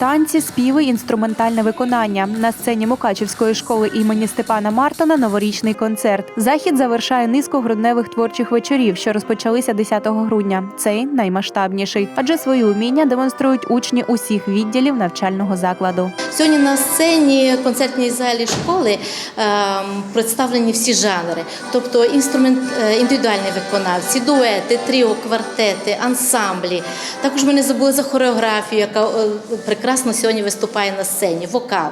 Танці, співи, інструментальне виконання. На сцені Мукачівської школи імені Степана Мартона новорічний концерт. Захід завершає низку грудневих творчих вечорів, що розпочалися 10 грудня. Цей наймасштабніший, адже свої уміння демонструють учні усіх відділів навчального закладу. Сьогодні на сцені концертній залі школи ем, представлені всі жанри, тобто інструмент, е, індивідуальні виконавці, дуети, тріо, квартети, ансамблі. Також ми не забули за хореографію, яка е, прекрасно сьогодні виступає на сцені, вокал.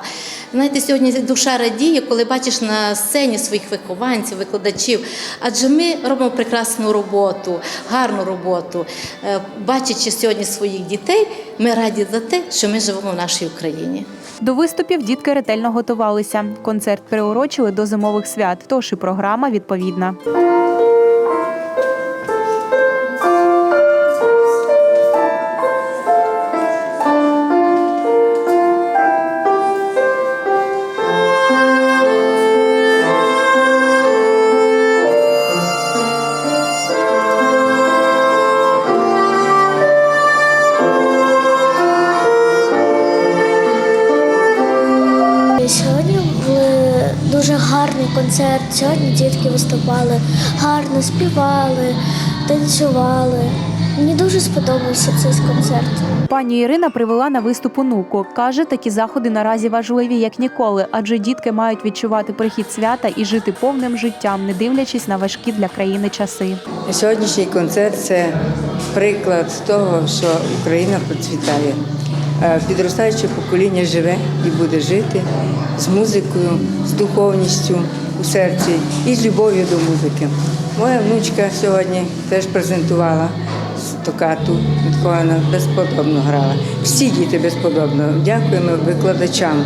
Знаєте, сьогодні душа радіє, коли бачиш на сцені своїх вихованців, викладачів, адже ми робимо прекрасну роботу, гарну роботу. Е, Бачачи сьогодні своїх дітей, ми раді за те, що ми живемо в нашій Україні. До виступів дітки ретельно готувалися. Концерт приурочили до зимових свят, тож і програма відповідна. Дуже гарний концерт. Сьогодні дітки виступали, гарно співали, танцювали. Мені дуже сподобався цей концерт. Пані Ірина привела на виступ онуку. Каже, такі заходи наразі важливі як ніколи, адже дітки мають відчувати прихід свята і жити повним життям, не дивлячись на важкі для країни часи. Сьогоднішній концерт це приклад того, що Україна процвітає. Е, Підростаюче покоління живе і буде жити з музикою, з духовністю у серці і з любов'ю до музики. Моя внучка сьогодні теж презентувала стокату, від кого вона безподобно грала. Всі діти безподобно. Дякуємо викладачам,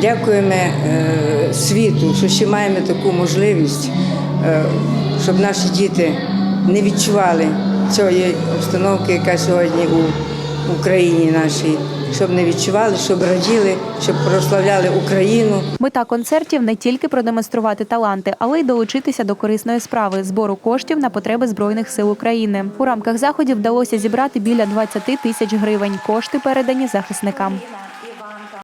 дякуємо е, світу, що ще маємо таку можливість, е, щоб наші діти не відчували цієї обстановки, яка сьогодні у Україні нашій, щоб не відчували, щоб раділи, щоб прославляли Україну. Мета концертів не тільки продемонструвати таланти, але й долучитися до корисної справи збору коштів на потреби збройних сил України. У рамках заходів вдалося зібрати біля 20 тисяч гривень. Кошти передані захисникам.